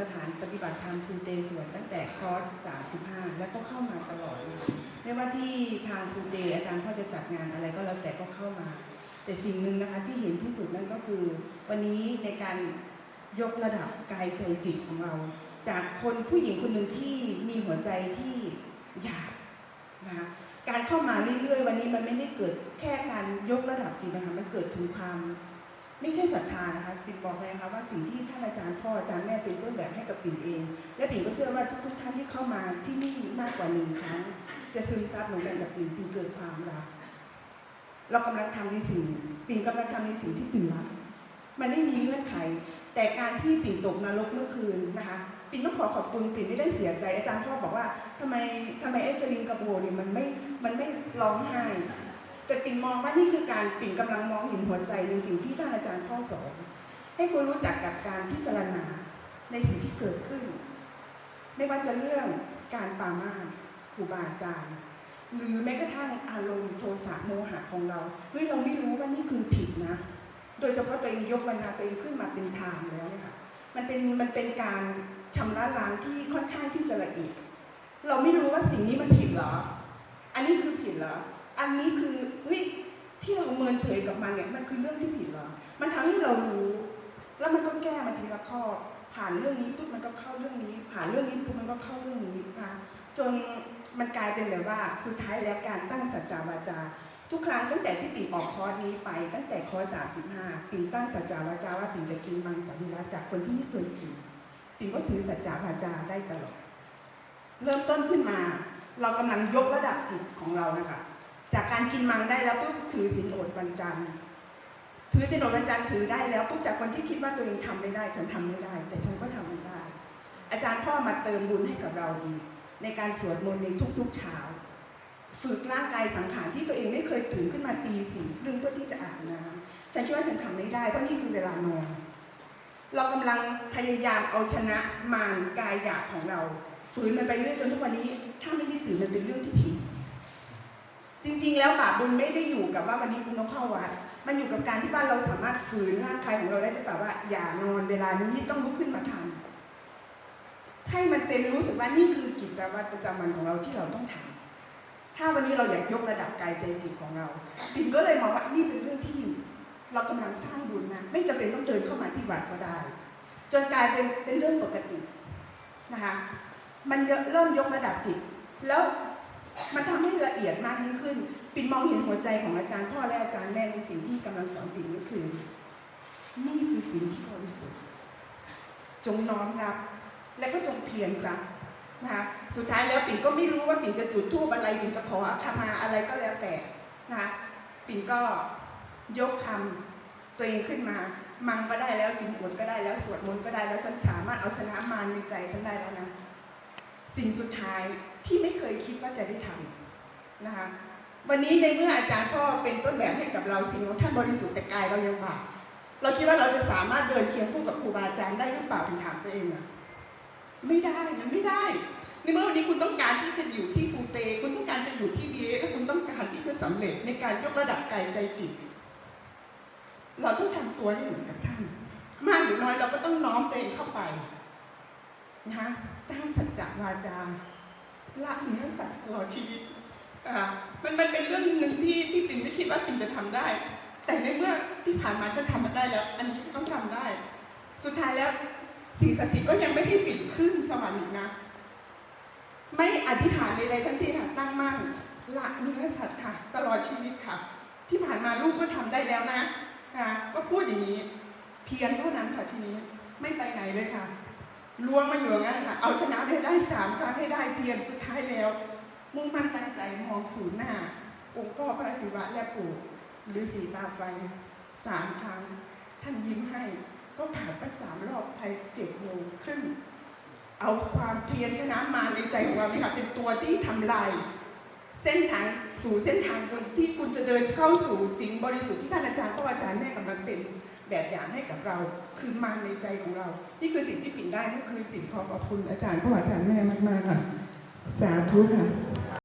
สถานปฏิบัติธรรมครูเตสวนตั้งแต่คอร์ส35 แล้วก็เข้ามาตลอด ไม่ว่าที่ทางครูเตอาจารย์พ่อจะจัดงานอะไรก็แล้วแต่ก็เข้ามา แต่สิ่งหนึ่งนะคะที่เห็นที่สุดนั่นก็คือ วันนี้ในการยกระดับกายใจจิตของเรา จากคนผู้หญิงคนหนึ่งที่มีหัวใจที่หยาบนะคะการเข้ามาเรื่อยๆ วันนี้มันไม่ได้เกิดแค่การยกระดับจิตนะคะมันเกิดถึงความ ไม่ใช่ศรัทธานะคะปิ่นบอกเลยนะคะว่าสิ่งที่ท่านอาจารย์พ่ออาจารย์แม่เป็นต้นแบบให้กับปิ่นเอง และปิ่นก็เชื่อว่าทุกๆท่านที่เข้ามาที่นี่มากกว่าหนึ่งครั้ง จะซึมซับเหมือนกันกับปิ่นปิ่นเกิดความรักเรากำลังทำในสิ่ง ปิ่นกำลังทำในสิ่งที่ปิ่นรักมันไม่มีเงื่อนไข แต่การที่ปิ่นตกนรกเมื่อคืนนะคะปิ่นต้องขอขอบคุณปิ่นไม่ได้เสียใจ อาจารย์พ่อบอกว่าทำไมทำไมเอจลินกับโบเนี่ยมันไม่มันไม่ร้องไห้ แต่ปิ่นมองว่านี่คือการปิ่นกำลังมองเห็นหัวใจในสิ่งที่ท่านอาจารย์พ่อสอนให้คุณรู้จักกับการพิจารณาในสิ่งที่เกิดขึ้น ไม่ว่าจะเรื่องการปามาครูบาอาจารย์ หรือแม้กระทั่งอารมณ์โทสะโมหะของเราเฮ้ยเราไม่รู้ว่านี่คือผิดนะ โดยเฉพาะตัวเองยกบรรณาตัวเองขึ้นมาเป็นพรามแล้วเนี่ยค่ะมันเป็นมันเป็นการชำระล้างที่ค่อนข้างที่จะละเอียดเราไม่รู้ว่าสิ่งนี้มันผิดเหรอ อันนี้คือผิดเหรอ อันนี้คือเฮ้ยที่เราเมินเฉยกับมันเนี่ยมันคือเรื่องที่ผิดเหรอ มันทำให้เรารู้ แล้วมันก็แก้มาทีละข้อ ผ่านเรื่องนี้ปุ๊บมันก็เข้าเรื่องนี้ ผ่านเรื่องนี้ปุ๊บมันก็เข้าเรื่องนี้นะคะจนมันกลายเป็นแบบว่าสุดท้ายแล้วการตั้งสัจจาวาจา ทุกครั้งตั้งแต่ที่ปิ่นออกคอร์สนี้ไป ตั้งแต่คอร์ส35ปิ่นตั้งสัจจาวาจาว่าปิ่นจะกินมังสวิรัตจากคนที่ไม่เคยกินปิ่นก็ถือสัจจาวาจาได้ตลอดเริ่มต้นขึ้นมา เรากำลังยกระดับจิตของเรานะคะ จากการกินมังได้แล้วปุ๊บถือศีลอดวันจันทร์ถือศีลอดวันจันทร์ถือได้แล้วปุ๊บจากคนที่คิดว่าตัวเองทำไม่ได้ฉันทำไม่ได้ แต่ฉันก็ทำไม่ได้ อาจารย์พ่อมาเติมบุญให้กับเราอีกในการสวดมนต์ในทุกๆเช้า ฝึกร่างกายสังขารที่ตัวเองไม่เคยตื่นขึ้นมาตีสี่ครึ่งเพื่อที่จะอาบน้ำฉันคิดว่าฉันทำไม่ได้เพราะนี่คือเวลานอนเรากำลังพยายามเอาชนะมารกายหยาบของเราฝืนมันไปเรื่อยจนทุกวันนี้ ถ้าไม่ได้ตื่นมันเป็นเรื่องที่ผิด จริง ๆ แล้วบาปบุญไม่ได้อยู่กับว่าวันนี้คุณต้องเข้าวัด มันอยู่กับการที่ว่านเราสามารถฝืนร่างกายของเราได้หรือเปล่าว่า อย่านอนเวลานี้ต้องลุกขึ้นมาทำให้มันเป็นรู้สึกว่านี่คือกิจวัตรประจำวันของเราที่เราต้องทำถ้าวันนี้เราอยากยกระดับกายใจจิตของเราปิ่นก็เลยมองว่านี่เป็นเรื่องที่เรากำลังสร้างบุญนะไม่จำเป็นต้องเดินเข้ามาที่วัดก็ได้จนกลายเป็นเป็นเรื่องปกตินะคะมันเเริ่มยกระดับจิต แล้ว มันทำให้ละเอียดมากยิ่งขึ้น ปิ่นมองเห็นหัวใจของอาจารย์พ่อและอาจารย์แม่ในสิ่งที่กำลังสอนปิ่นก็คือ นี่คือสิ่งที่บริสุทธิ์จงน้อมรับ และก็จงเพียรจ้ะนะคะสุดท้ายแล้วปิ่นก็ไม่รู้ว่าปิ่นจะจุดธูปอะไรปิ่นจะขอขมาอะไรก็แล้วแต่นะคะปิ่นก็ยกคำตัวเองขึ้นมา มังก็ได้แล้วสินอวดก็ได้แล้วสวดมนต์ก็ได้แล้วฉันสามารถเอาชนะมารในใจฉันได้แล้วนะสิ่งสุดท้าย ที่ไม่เคยคิดว่าจะได้ทำนะคะ วันนี้ในเมื่ออาจารย์พ่อเป็นต้นแบบให้กับเราสิ่งของท่านบริสุทธิ์แต่กายเรายังบาปเราคิดว่าเราจะสามารถเดินเคียงคู่กับครูบาอาจารย์ได้หรือเปล่าถึงถามตัวเองอะไม่ได้มันไม่ได้ในเมื่อวันนี้คุณต้องการที่จะอยู่ที่ปูเต คุณต้องการจะอยู่ที่เบีและคุณต้องการที่จะสำเร็จในการยกระดับกายใจจิต เราต้องทำตัวให้เหมือนกับท่าน มากหรือน้อยเราก็ต้องน้อมตัวเองเข้าไปนะคะตั้งสัจจะวาจา ละเนื้อสัตว์ตลอดชีวิตอ่ามันมันเป็นเรื่องหนึ่งที่ที่ปิ่นไม่คิดว่าปิ่นจะทำได้ แต่ในเมื่อที่ผ่านมาฉันทำมันได้แล้ว อันนี้ต้องทำได้ สุดท้ายแล้วสิ่งศักดิ์สิทธิ์ก็ยังไม่ให้ปิดขึ้นสวรรค์อีกนะ ไม่อธิษฐานใดๆทั้งสิ้นค่ะตั้งมั่นละเนื้อสัตว์ค่ะ ตลอดชีวิตค่ะ ที่ผ่านมาลูกก็ทำได้แล้วนะนะก็พูดอย่างนี้ เพียรเท่านั้นค่ะทีนี้ไม่ไปไหนเลยค่ะ ล้วงมาอยู่งั้นค่ะเอาชนะให้ได้สามครั้งให้ได้เพียรสุดท้ายแล้ว มุ่งมั่นตั้งใจมองสู่หน้า องค์พ่อพระศิวะและปู่หรือสีตาไฟสามครั้ง ท่านยิ้มให้ก็ผ่านตั้งสามรอบภายเจ็ดโมงครึ่งเอาความเพียรชนะมาในใจของเรานี่ค่ะเป็นตัวที่ทำลายเส้นทางสู่เส้นทางที่คุณจะเดินเข้าสู่สิ่งบริสุทธิ์ที่ท่านอาจารย์พ่ออาจารย์แม่กำลังเป็น แบบอย่างให้กับเรา คือมาในใจของเรา นี่คือสิ่งที่ปิ่นได้เมื่อคืนปิ่นขอขอบคุณอาจารย์พ่ออาจารย์แม่มากๆค่ะ สาธุค่ะ